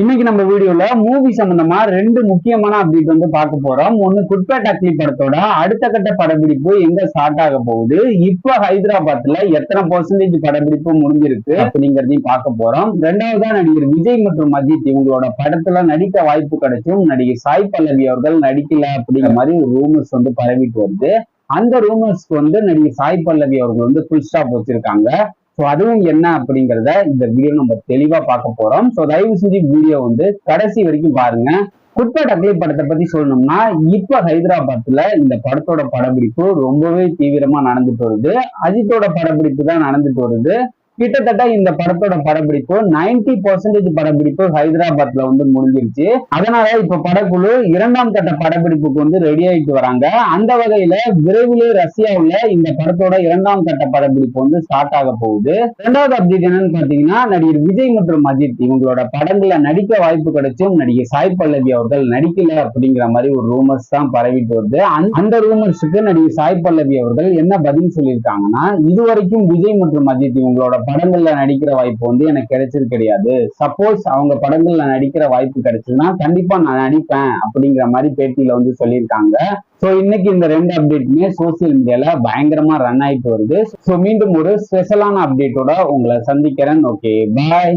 இன்னைக்கு நம்ம வீடியோல மூவி சம்பந்தமா ரெண்டு முக்கியமான அப்டேட் வந்து பார்க்க போறோம். ஒன்னு குட்பேட் அக்லி படத்தோட அடுத்த கட்ட படப்பிடிப்பு எங்க ஸ்டார்ட் ஆக போகுது? இப்ப ஹைதராபாத்ல எத்தனை பர்சன்டேஜ் படப்பிடிப்பு முடிஞ்சிருக்கு அப்படிங்கறதையும் பார்க்க போறோம். ரெண்டாவதா நடிகர் விஜய் மற்றும் அஜித் இவங்களோட படத்துல நடிக்க வாய்ப்பு கிடைச்சும் நடிகை சாய் பல்லவி அவர்கள் நடிக்கல அப்படிங்கிற மாதிரி ஒரு ரூமர்ஸ் வந்து பரவிட்டு வருது. அந்த ரூமர்ஸ்க்கு வந்து நடிகை சாய் பல்லவி அவர்கள் வந்து ஃபுல் ஸ்டாப் வச்சிருக்காங்க. ஸோ அதுவும் என்ன அப்படிங்கிறத இந்த வீடியோ நம்ம தெளிவா பார்க்க போறோம். ஸோ தயவு செஞ்சு வீடியோ வந்து கடைசி வரைக்கும் பாருங்க. குட்பட் அக்லி படத்தை பத்தி சொல்லணும்னா இப்ப ஹைதராபாத்ல இந்த படத்தோட படப்பிடிப்பு ரொம்பவே தீவிரமா நடந்துட்டு வருது. அஜித்தோட படப்பிடிப்பு தான் நடந்துட்டு வருது. கிட்டத்தட்ட இந்த படத்தோட படப்பிடிப்பு 90% பர்சன்டேஜ் படப்பிடிப்பு ஹைதராபாத்ல வந்து முடிஞ்சிருச்சு. அதனால இப்ப படக்குழு இரண்டாம் கட்ட படப்பிடிப்புக்கு வந்து ரெடி ஆயிட்டு வராங்க. அந்த வகையில விரைவிலே ரஷ்யாவுல இந்த படத்தோட இரண்டாம் கட்ட படப்பிடிப்பு வந்து ஸ்டார்ட் ஆக போகுது. இரண்டாவது அப்டேட் என்னன்னு பாத்தீங்கன்னா நடிகர் விஜய் மற்றும் அஜித் இவங்களோட படங்கள்ல நடிக்க வாய்ப்பு கிடைச்சும் நடிகர் சாய் பல்லவி அவர்கள் நடிக்கல அப்படிங்கிற மாதிரி ஒரு ரூமர்ஸ் தான் பரவிட்டு வருது. அந்த- அந்த ரூமர்ஸுக்கு நடிகர் சாய் பல்லவி அவர்கள் என்ன பதில் சொல்லியிருக்காங்கன்னா இதுவரைக்கும் விஜய் மற்றும் அஜித் இவங்களோட படங்கள்ல நடிக்கிற வாய்ப்பு வந்து எனக்கு கிடைச்சது கிடையாது. சப்போஸ் அவங்க படங்கள்ல நடிக்கிற வாய்ப்பு கிடைச்சதுன்னா கண்டிப்பா நான் நடிப்பேன் அப்படிங்கிற மாதிரி பேட்டியில வந்து சொல்லியிருக்காங்க. சோ இன்னைக்கு இந்த ரெண்டு அப்டேட்டுமே சோசியல் மீடியால பயங்கரமா ரன் ஆயிட்டு வருது. சோ மீண்டும் ஒரு ஸ்பெஷலான அப்டேட்டோட உங்களை சந்திக்கிறேன். Okay bye